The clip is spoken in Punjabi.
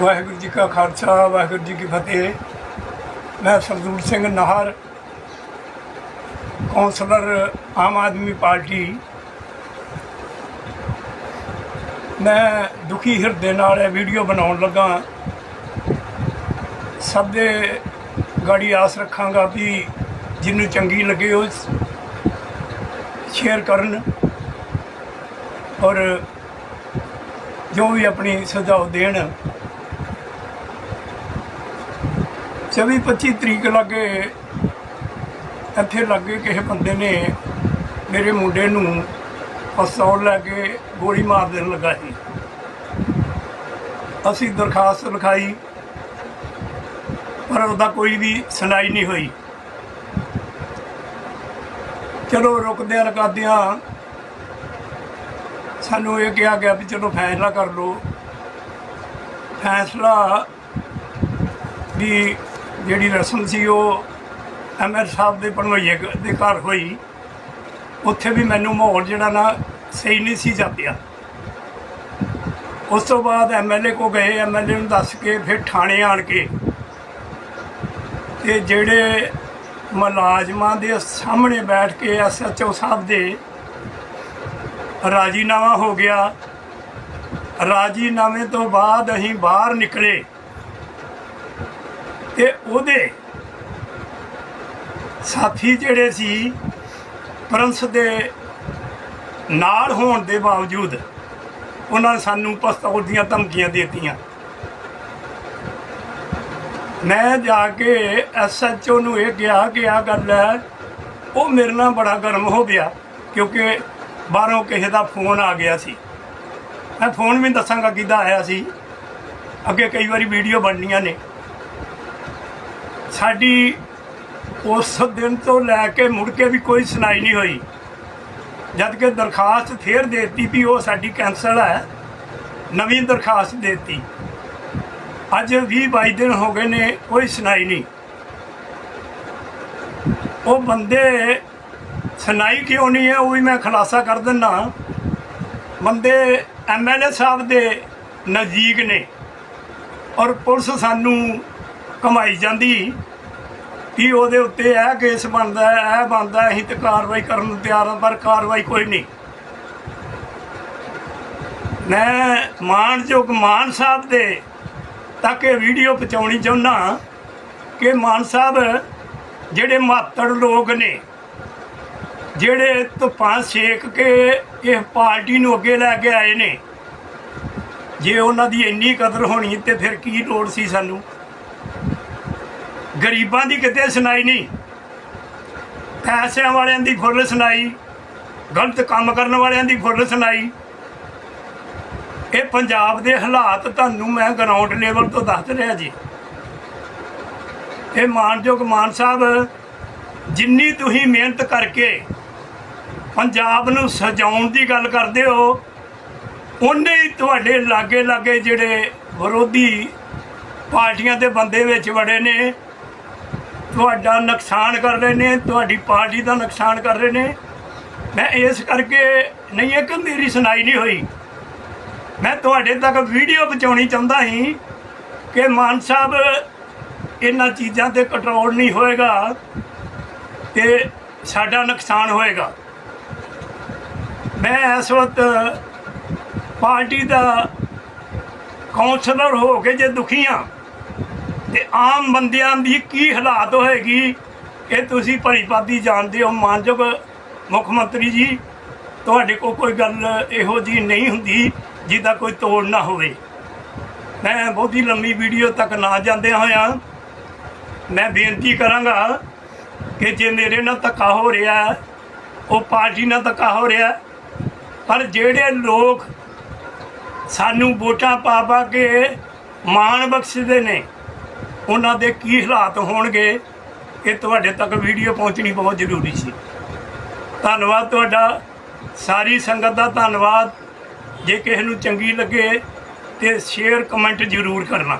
ਵਾਹਿਗੁਰੂ ਜੀ ਕਾ ਖਾਲਸਾ, ਵਾਹਿਗੁਰੂ ਜੀ ਕੀ ਫਤਿਹ। ਮੈਂ ਸਰਦੂਲ ਸਿੰਘ ਨਾਹਰ, ਕੌਂਸਲਰ ਆਮ ਆਦਮੀ ਪਾਰਟੀ। ਮੈਂ ਦੁਖੀ ਹਿਰਦੇ ਨਾਲ ਇਹ ਵੀਡੀਓ ਬਣਾਉਣ ਲੱਗਾ। ਸਭ ਦੇ ਗਾੜੀ ਆਸ ਰੱਖਾਂਗਾ ਵੀ ਜਿਹਨੂੰ ਚੰਗੀ ਲੱਗੇ ਉਹ ਸ਼ੇਅਰ ਕਰਨ ਔਰ ਜੋ ਵੀ ਆਪਣੀ ਸੁਝਾਅ ਦੇਣ। 24 25 ਤਰੀਕ ਲੱਗੇ ਇੱਥੇ ਲੱਗੇ ਕਿਸੇ ਬੰਦੇ ਨੇ ਮੇਰੇ ਮੁੰਡੇ ਨੂੰ ਪਿਸਤੌਲ ਲੈ ਕੇ ਗੋਲੀ ਮਾਰ ਦੇਣ ਲੱਗਾ ਸੀ। ਅਸੀਂ ਦਰਖਾਸਤ ਲਿਖਾਈ, ਪਰ ਉਹਦਾ ਕੋਈ ਵੀ ਸੁਣਾਈ ਨਹੀਂ ਹੋਈ। ਚਲੋ ਰੁਕਦਿਆਂ ਰਕਾਦਿਆਂ ਸਾਨੂੰ ਇਹ ਕਿਹਾ ਗਿਆ ਵੀ ਚਲੋ ਫੈਸਲਾ ਕਰ ਲਓ। ਫੈਸਲਾ ਵੀ ਜਿਹੜੀ ਰਸਮ ਸੀ ਉਹ ਐਮਐਲ ਸਾਹਿਬ ਦੇ ਪਰਮਈਏ ਦੇ ਘਰ ਹੋਈ। ਉੱਥੇ ਵੀ ਮੈਨੂੰ ਮਾਹੌਲ ਜਿਹੜਾ ਨਾ ਸਹੀ ਨਹੀਂ ਸੀ ਜਾਪਿਆ। ਉਸ ਤੋਂ ਬਾਅਦ ਐਮਐਲਏ ਕੋ ਗਏ ਐਮਐਲਏ ਨੂੰ ਦੱਸ ਕੇ ਫਿਰ ਥਾਣੇ ਆਣ ਕੇ ਤੇ ਜਿਹੜੇ ਮੁਲਾਜ਼ਮਾਂ ਦੇ ਸਾਹਮਣੇ ਬੈਠ ਕੇ ਐਸਐਚਓ ਸਾਹਿਬ ਦੇ ਰਾਜੀਨਾਮਾ ਹੋ ਗਿਆ। ਰਾਜੀਨਾਮੇ ਤੋਂ ਬਾਅਦ ਅਸੀਂ ਬਾਹਰ ਨਿਕਲੇ। ਤੇ ਉਹਦੇ ਸਾਥੀ ਜਿਹੜੇ ਸੀ, ਪ੍ਰਿੰਸ ਦੇ ਨਾਲ ਹੋਣ ਦੇ ਬਾਵਜੂਦ ਉਹਨਾਂ ਨੇ ਸਾਨੂੰ ਪਿਸਤੌਲ ਦੀਆਂ ਧਮਕੀਆਂ ਦੇ ਦਿੱਤੀਆਂ। ਮੈਂ ਜਾ ਕੇ ਐਸਐਚਓ ਨੂੰ ਇਹ ਕਿਹਾ ਕਿ ਆ ਗੱਲ ਹੈ, ਉਹ ਮੇਰੇ ਨਾਲ ਬੜਾ ਗਰਮ ਹੋ ਗਿਆ ਕਿਉਂਕਿ ਬਾਹਰੋਂ ਕਿਸੇ ਦਾ ਫੋਨ ਆ ਗਿਆ ਸੀ। ਮੈਂ ਫੋਨ ਵੀ ਦੱਸਾਂਗਾ ਕਿੱਦਾਂ ਆਇਆ ਸੀ। ਅੱਗੇ ਕਈ ਵਾਰੀ ਵੀਡੀਓ ਬਣਨੀਆਂ ਨੇ। ਸਾਡੀ ਉਸ ਦਿਨ ਤੋਂ ਲੈ ਕੇ ਮੁੜ ਕੇ ਵੀ ਕੋਈ ਸੁਣਾਈ ਨਹੀਂ ਹੋਈ। ਜਦ ਕਿ ਦਰਖਾਸਤ ਫੇਰ ਦੇਤੀ ਵੀ ਉਹ ਸਾਡੀ ਕੈਂਸਲ ਹੈ। ਨਵੀਂ ਦਰਖਾਸਤ ਦੇਤੀ। ਅੱਜ 20 22 ਦਿਨ ਹੋ ਗਏ ਨੇ, ਕੋਈ ਸੁਣਾਈ ਨਹੀਂ। ਉਹ ਬੰਦੇ ਸੁਣਾਈ ਕਿਉਂ ਨਹੀਂ ਹੈ, ਉਹ ਵੀ ਮੈਂ ਖੁਲਾਸਾ ਕਰ ਦਿੰਦਾ ਬੰਦੇ ਐਮਐਲਏ ਸਾਹਿਬ ਦੇ ਨਜ਼ਦੀਕ ਨੇ। ਔਰ ਪੁਲਿਸ ਸਾਨੂੰ ਕਮਾਈ ਜਾਂਦੀ। ਕਿ ਉਹਦੇ ਉੱਤੇ ਇਹ ਕੇਸ ਬਣਦਾ ਹੈ, ਇਹ ਬਣਦਾ ਅਸੀਂ ਤੇ ਕਾਰਵਾਈ ਕਰਨ ਨੂੰ ਤਿਆਰ ਹਾਂ, ਪਰ ਕਾਰਵਾਈ ਕੋਈ ਨਹੀਂ। ਮੈਂ ਮਾਨਯੋਗ ਮਾਨ ਸਾਹਿਬ ਦੇ ਤੱਕ ਇਹ ਵੀਡੀਓ ਪਹੁੰਚਾਉਣੀ ਚਾਹੁੰਦਾ ਕਿ ਮਾਨ ਸਾਹਿਬ, ਜਿਹੜੇ ਮਾਤੜ ਲੋਕ ਨੇ, ਜਿਹੜੇ ਧੁੱਪਾਂ ਸੇਕ ਕੇ ਇਹ ਪਾਰਟੀ ਨੂੰ ਅੱਗੇ ਲੈ ਕੇ ਆਏ ਨੇ, ਜੇ ਉਹਨਾਂ ਦੀ ਇੰਨੀ ਕਦਰ ਹੋਣੀ ਤੇ ਫਿਰ ਕੀ ਲੋੜ ਸੀ ਸਾਨੂੰ? ਗਰੀਬਾਂ ਦੀ ਕਿਤੇ ਸੁਣਾਈ ਨਹੀਂ। ਪੈਸਿਆਂ ਵਾਲਿਆਂ ਦੀ ਫੁੱਲ ਸੁਣਾਈ, ਗਲਤ ਕੰਮ ਕਰਨ ਵਾਲਿਆਂ ਦੀ ਫੁੱਲ ਸੁਣਾਈ। ਇਹ ਪੰਜਾਬ ਦੇ ਹਾਲਾਤ ਤੁਹਾਨੂੰ ਮੈਂ ਗਰਾਊਂਡ ਲੈਵਲ ਤੋਂ ਦੱਸ ਰਿਹਾ ਜੀ। ਇਹ ਮਾਨਯੋਗ ਮਾਨ ਸਾਹਿਬ, ਜਿੰਨੀ ਤੁਸੀਂ ਮਿਹਨਤ ਕਰਕੇ ਪੰਜਾਬ ਨੂੰ ਸਜਾਉਣ ਦੀ ਗੱਲ ਕਰਦੇ ਹੋ ਉਹਨੇ ਹੀ ਤੁਹਾਡੇ ਲਾਗੇ ਲਾਗੇ ਜਿਹੜੇ ਵਿਰੋਧੀ ਪਾਰਟੀਆਂ ਦੇ ਬੰਦੇ ਵਿੱਚ ਵੜੇ ਨੇ। ਤੁਹਾਡਾ ਨੁਕਸਾਨ ਕਰ ਰਹੇ ਨੇ, ਤੁਹਾਡੀ ਪਾਰਟੀ ਦਾ ਨੁਕਸਾਨ ਕਰ ਰਹੇ ਨੇ। ਮੈਂ ਇਸ ਕਰਕੇ ਨਹੀਂ ਇਹ ਕਿ ਮੇਰੀ ਸੁਣਾਈ ਨਹੀਂ ਹੋਈ। ਮੈਂ ਤੁਹਾਡੇ ਤੱਕ ਵੀਡੀਓ ਪਹੁੰਚਾਉਣੀ ਚਾਹੁੰਦਾ ਸੀ ਕਿ ਮਾਨ ਸਾਹਿਬ, ਇਹਨਾਂ ਚੀਜ਼ਾਂ ਤੇ ਕੰਟਰੋਲ ਨਹੀਂ ਹੋਏਗਾ ਤੇ ਸਾਡਾ ਨੁਕਸਾਨ ਹੋਏਗਾ। ਮੈਂ ਇਸ ਵਕਤ ਪਾਰਟੀ ਦਾ ਕਾਉਂਸਲਰ ਹੋ ਕੇ ਜੇ ਦੁਖੀ ਹਾਂ ਤੇ ਆਮ ਬੰਦਿਆਂ ਦੀ ਕੀ ਹਾਲਾਤ ਹੋਏਗੀ, ਇਹ ਤੁਸੀਂ ਭਲੀ ਜਾਣਦੇ ਹੋ, ਮਾਨਯੋਗ ਮੁੱਖ ਮੰਤਰੀ ਜੀ। ਤੁਹਾਡੇ ਕੋਲ ਕੋਈ ਗੱਲ ਇਹੋ ਜੀ ਨਹੀਂ ਹੁੰਦੀ ਜਿਹਦਾ ਕੋਈ ਤੋੜ ਨਾ ਹੋਵੇ। ਮੈਂ ਬਹੁਤੀ ਲੰਮੀ ਵੀਡੀਓ ਤੱਕ ਨਾ ਜਾਂਦੇ ਹੋਇਆ ਮੈਂ ਬੇਨਤੀ ਕਰਾਂਗਾ ਕਿ ਜੇ ਮੇਰੇ ਨਾਲ ਧੱਕਾ ਹੋ ਰਿਹਾ, ਉਹ ਪਾਰਟੀ ਨਾਲ ਧੱਕਾ ਹੋ ਰਿਹਾ, ਪਰ ਜਿਹੜੇ ਲੋਕ ਸਾਨੂੰ ਵੋਟਾਂ ਪਾ ਪਾ ਕੇ ਮਾਣ ਬਖਸ਼ਦੇ ਨੇ ਉਹਨਾਂ ਦੇ ਕੀ ਹਾਲਾਤ ਹੋਣਗੇ, ਇਹ ਤੁਹਾਡੇ ਤੱਕ ਵੀਡੀਓ ਪਹੁੰਚਣੀ ਬਹੁਤ ਜ਼ਰੂਰੀ ਸੀ। ਧੰਨਵਾਦ ਤੁਹਾਡਾ, ਸਾਰੀ ਸੰਗਤ ਦਾ ਧੰਨਵਾਦ। ਜੇ ਕਿਸੇ ਨੂੰ ਚੰਗੀ ਲੱਗੇ ਤੇ ਸ਼ੇਅਰ ਕਮੈਂਟ ਜ਼ਰੂਰ ਕਰਨਾ।